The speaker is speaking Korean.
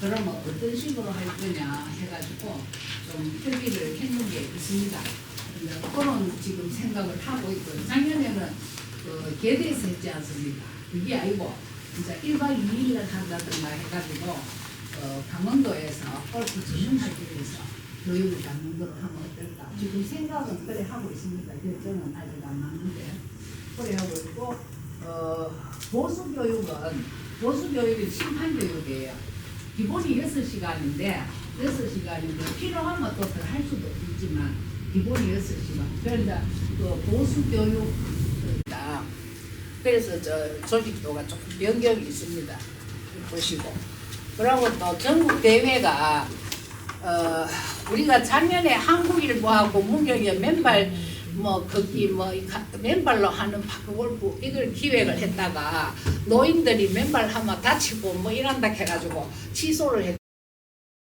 그러면 어떤 식으로 할 거냐 해가지고 좀 협의를 했는 게 있습니다. 그런 지금 생각을 하고 있고 작년에는 그 개대에서 했지 않습니까? 그게 아니고 진짜 1박 2일을 한다든가 해가지고 어, 강원도에서 골프 전문 학교에서 교육을 받는 걸로 하면 어떨까? 지금 생각은 그래 하고 있습니다. 결정은 아직 안 났는데 그래 하고 있고 어, 보수 교육은 보수 교육은 심판 교육이에요. 기본이 6시간인데 6시간인데 필요하면 또더할 수도 있지만 기본이 6시간. 그런데 그 보수 교육이다. 그래서 저 조직도가 조금 변경이 있습니다. 보시고. 그리고 또 전국 대회가 어 우리가 작년에 한국일보하고 문경의 맨발 뭐 걷기 뭐 맨발로 하는 파크골프 이걸 기획을 했다가 노인들이 맨발 하면 다치고 뭐 이런다 해가지고 취소를 했.